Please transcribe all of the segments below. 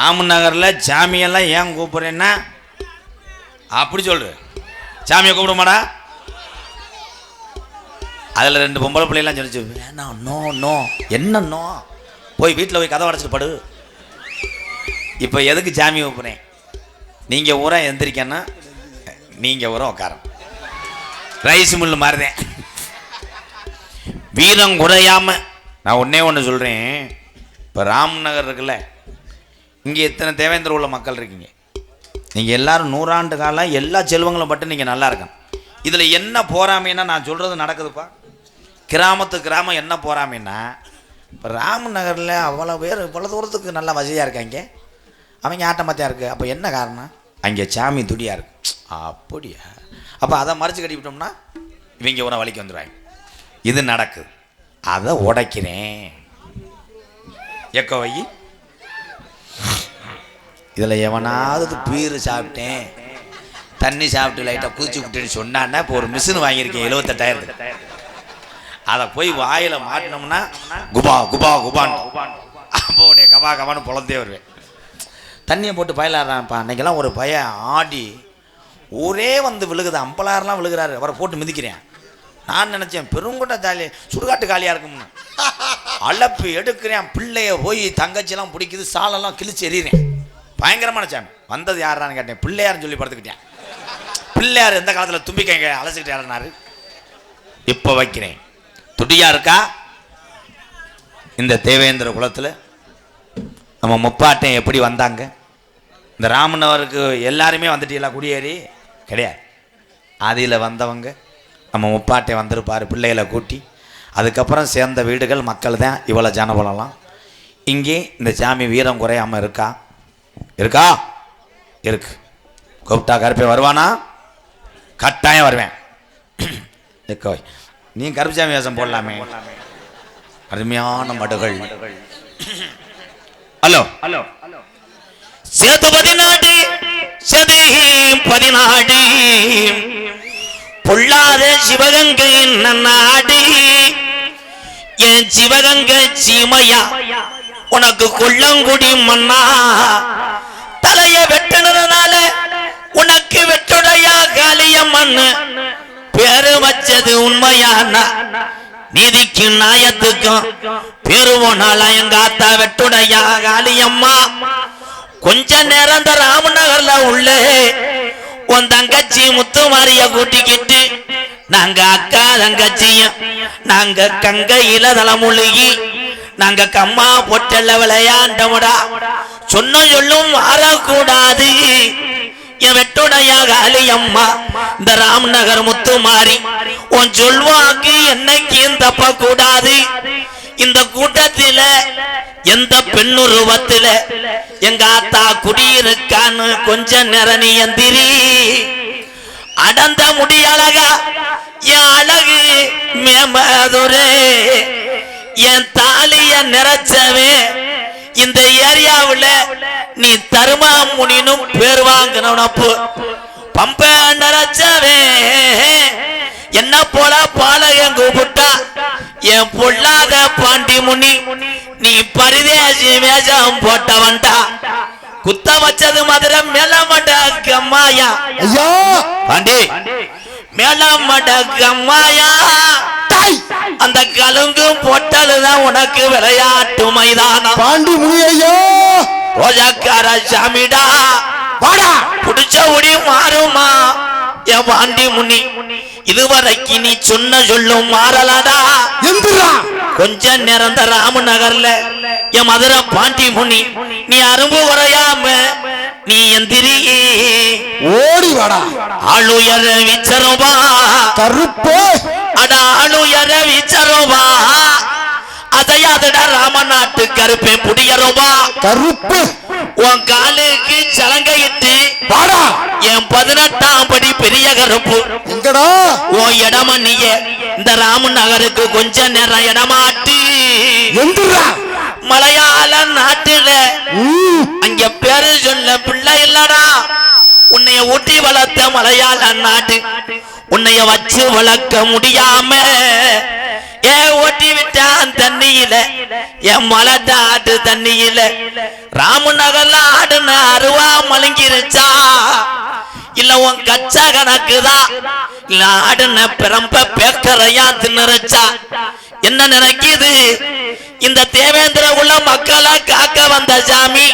ராமநகரில் சாமியெல்லாம் ஏன் கூப்பிட்றேன்னா? அப்படி சொல்லு. சாமியை கூப்பிடுமாடா? அதில் ரெண்டு பொம்பளை பிள்ளைலாம் சொல்லிச்சு வேணாம் நோ நோ என்ன நோ போய் வீட்டில் போய் கதை அடைச்சிட்டு படு. இப்போ எதுக்கு சாமி கூப்பிட்றேன் நீங்கள் ஊரா எந்திரிக்கன்னா நீங்கள் ஊரம் உட்காரம் ரைஸ் மில்லு மாறுதேன். வீரம் குறையாமல் நான் ஒன்றே ஒன்று சொல்கிறேன் இப்போ ராம்நகர் இருக்குல்ல இங்கே எத்தனை தேவேந்திர உள்ள மக்கள் இருக்கீங்க? நீங்கள் எல்லாரும் நூறாண்டு காலம் எல்லா செல்வங்களும் பட்டு நீங்கள் நல்லா இருக்கணும். இதில் என்ன போறாமைன்னா நான் சொல்கிறது நடக்குதுப்பா. கிராமத்து கிராமம் என்ன போறாமைன்னா இப்போ ராமநகரில் அவ்வளோ பேர் இவ்வளோ தூரத்துக்கு நல்லா வசதியாக இருக்காங்க. அவங்க ஆட்டமாத்தியாக இருக்குது அப்போ என்ன காரணம்? அங்கே சாமி துடியாக இருக்கு. அப்படியா? அப்போ அதை மறைச்சு கட்டிவிட்டோம்னா இவங்க ஒரு வழிக்கு வந்துடுவாங்க இது நடக்குது. அதை உடைக்கிறேன். எக்கோ வை. இதில் எவனாவது பீரு சாப்பிட்டேன் தண்ணி சாப்பிட்டு லைட்டாக குதிச்சு விட்டுன்னு சொன்னான்னா இப்போ ஒரு மிஷின் வாங்கியிருக்கேன் எழுபத்தெட்டாயிரத்து அதை போய் வாயில் மாட்டினோம்னா குபா குபா குபான் அப்போ உடைய கபா கபான்னு பொழந்தே வருவேன். தண்ணியை போட்டு பயலாடுறான்ப்பா. அன்றைக்கெல்லாம் ஒரு பையன் ஆடி ஊரே வந்து விழுகுது. அம்பலாரெலாம் விழுகிறாரு. அவரை போட்டு மிதிக்கிறேன். நான் நினச்சேன் பெருங்குண்ட தாலி சுடுகாட்டு காலியாக இருக்கும்னு. அலப்பு எடுக்கிறேன். பிள்ளைய போய் தங்கச்சிலாம் பிடிக்குது. சாலெல்லாம் கிழிச்சு எறிகிறேன். பயங்கரமான சாமி வந்தது யாரான்னு கேட்டேன். பிள்ளையார்னு சொல்லி படுத்துக்கிட்டேன். பிள்ளையார் எந்த காலத்தில் தும்பிக்கைங்க அலசிக்கிட்டு யாருனாரு இப்போ வைக்கிறேன். துடியா இருக்கா? இந்த தேவேந்திர குலத்தில் நம்ம முப்பாட்டன் எப்படி வந்தாங்க? இந்த ராமனவருக்கு எல்லாருமே வந்துட்டீங்களா குடியேறி? கிடையாது. அதில் வந்தவங்க நம்ம முப்பாட்டை வந்திருப்பார் பிள்ளைகளை கூட்டி. அதுக்கப்புறம் சேர்ந்த வீடுகள் மக்கள் தான் இவ்வளோ ஜனபலம்லாம். இங்கே இந்த சாமி வீரம் குறையாமல் இருக்கா? இருக்கா? இருக்கு. கூப்பிட்டா கருப்பை வருவானா? கட்டாயம் வருவேன். எக்கோ நீ கருப்புசாமி வேஷம் போடலாமே. அருமையான மடுகள். ஹலோ. ஹலோ. சேது பதினாடு சதி பதினாடு. பொல்லாத சிவகங்கை நாடு என் சிவகங்கை சீமையா உனக்கு கொல்லங்குடி மண்ணா தலைய வெட்டினதுனால உனக்கு வெட்டுடையா காலிய மண்ணு. பேரு வச்சது உண்மையானா நீதிக்கு நியாயத்துக்கும். பெருவோனால எங்க ஆத்தா வெட்டுடையா காளியம்மா. கொஞ்ச நேரம் இந்த ராமநகர்ல உள்ள உன் தங்கச்சி முத்துமாரிய கூட்டிக்கிட்டு நாங்க அக்கா தங்கச்சியும் நாங்க கங்கையில தலைமுழுகி நாங்க கம்மா பொட்டல்ல விளையாண்டமுடா. சொன்ன சொல்லும் மாறக்கூடாது என் வெட்டுடைய காளியம்மா இந்த ராம்நகர் முத்துமாரி உன் சொல்வாக்கு என்னைக்கும் தப்ப கூடாது இந்த கூட்டத்தில எந்த பெண்ணுருவத்தில எங்க ஆத்தா குடியிருக்கான்னு கொஞ்ச நேரம் நீ எந்திரி அடந்த முடி அழகா என் அழகு மேமதுரே என் தாலிய நிறைச்சவே இந்த ஏரியாவுல நீ தருமா முனினும் பேர் வாங்கினப்போ பம்ப நிறைச்சவே என்ன போல பாலகம் கூப்பிட்டா? என் பொல்லாத பாண்டி முனி நீ பரிதேசி வேஷம் போட்டவன்டா. குத்த வச்சது மதுரை மேலமட கம்மாயா ஐயா. பாண்டி மேலமட கம்மாயா அந்த கலுங்கும் பொட்டலுதான் உனக்கு விளையாட்டு மைதானம். பாண்டி முனி ஐயா ரோஜாக்கார சாமிடா. வாடா. புடிச்ச உடி மாறுமா? என் பாண்டி முனி இதுவரைக்கு நீ சொன்ன சொல்லும் மாறலடா. எந்திரா. கொஞ்ச நேரம் இந்த ராமநகர்ல என் மதுரை பாண்டி முனி நீ அரும்பு குறையாம நீ எந்திரி. ஓடி வாடா. ஆளுயர விச்சரவா கருப்பு. அட ஆளுயர விச்சரவா அதையாதடா ராமநாட்டு கருப்பே புடியரவா. கருப்பு. உன் காலுக்கு சலங்கையிட்டு வாடா. என் பதினெட்டாம் படி பெரிய கருப்பு. எங்கடா? உன் இடம நீய இந்த ராமன் நகருக்கு கொஞ்ச நேரம் இடமாட்டு. மலையாள நாட்டுல. அங்க பேரு சொல்ல பிள்ளை இல்லடா. உன்னைய ஊட்டி வளர்த்த மலையாள நாட்டு. உன்னைய வச்சு வளர்க்க முடியாம ஏ ஓட்டி விட்டான் தண்ணியில என் மலை நாட்டு தண்ணியில ராமநகர்ல பழங்கிருச்சா இல்ல உன் கச்சா கணக்குதான் இல்ல ஆடுன பிரம்ப பேக்கரையா தின்னுருச்சா? என்ன நினைக்குது? இந்த தேவேந்திர உள்ள மக்களை காக்க வந்த சாமி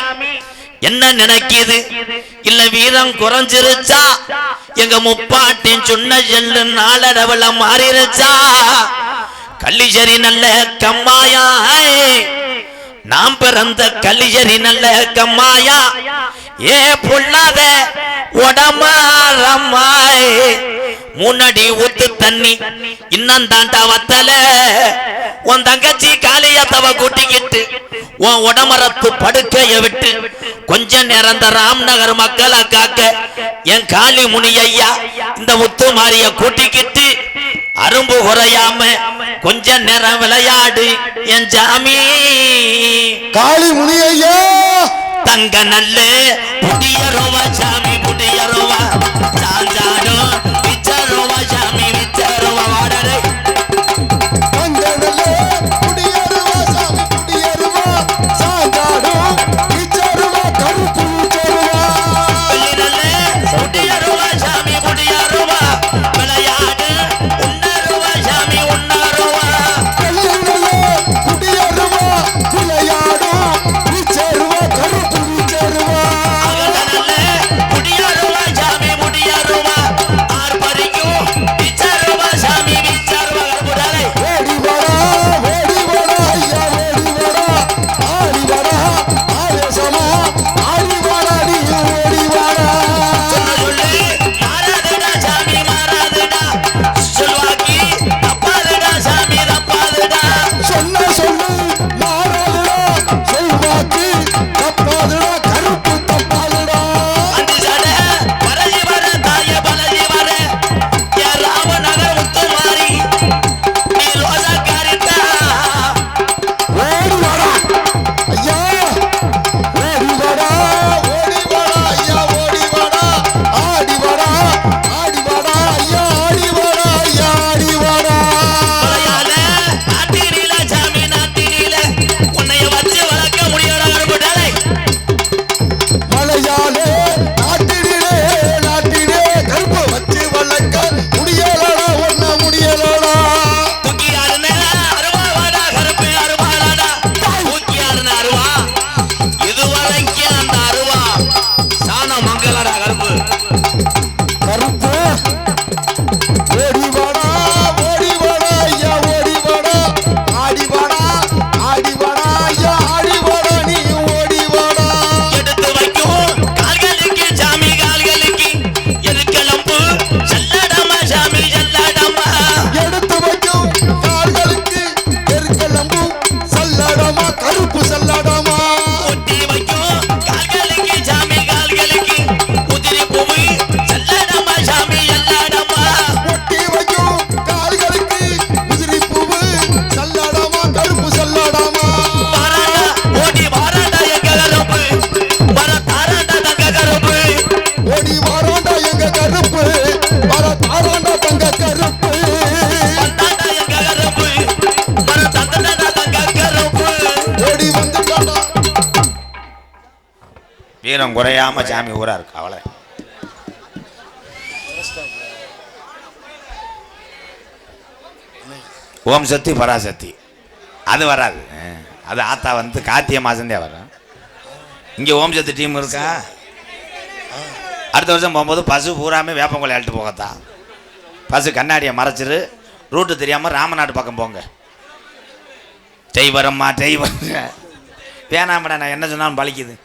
என்ன நினைக்குது? இல்ல வீரம் குறைஞ்சிருச்சா? எங்க முப்பாட்டின் சொன்ன செல்லு நாளடவுல மாறிருச்சா? கள்ளிசரி நல்ல கம்மாயா? நாம் பிறந்த கள்ளிசரி நல்ல கம்மாயா? ஏ பொல்லாத உடமாறம்மாய்? முன்னாடி ஊத்து தண்ணி. இன்னும் தாண்டா வத்தல. உன் தங்கச்சி காளியத்தவ கூட்டிக்கிட்டு உன் உடமரத்து படுக்கைய விட்டு கொஞ்ச நேரம் இந்த ராம்நகர் மக்களை காக்க என் காளி முனி ஐயா இந்த முத்து மாரிய கூட்டிக்கிட்டு அரும்பு குறையாம கொஞ்ச நேரம் விளையாடு என் ஜாமி. காளி முனியையா! தங்க நல்ல புடியரோவா சாமி புடியரோவா வீரம் குறையாம சாமி ஊரா இருக்கு அவளை ஓம் சக்தி பராசக்தி. அது வராது. அது ஆத்தா வந்து கார்த்திகை மாசந்தே வரும். இங்கே ஓம் சக்தி டீம் இருக்கா? அடுத்த வருஷம் போகும்போது பசு பூராமே வேப்பங்கொலை அழுட்டு போகத்தான். பசு கண்ணாடியை மறைச்சிரு. ரூட்டு தெரியாமல் ராமநாடு பக்கம் போங்க. டெய் வரம்மா டெய் வேணாமடா நான் என்ன சொன்னாலும் பலிக்குது.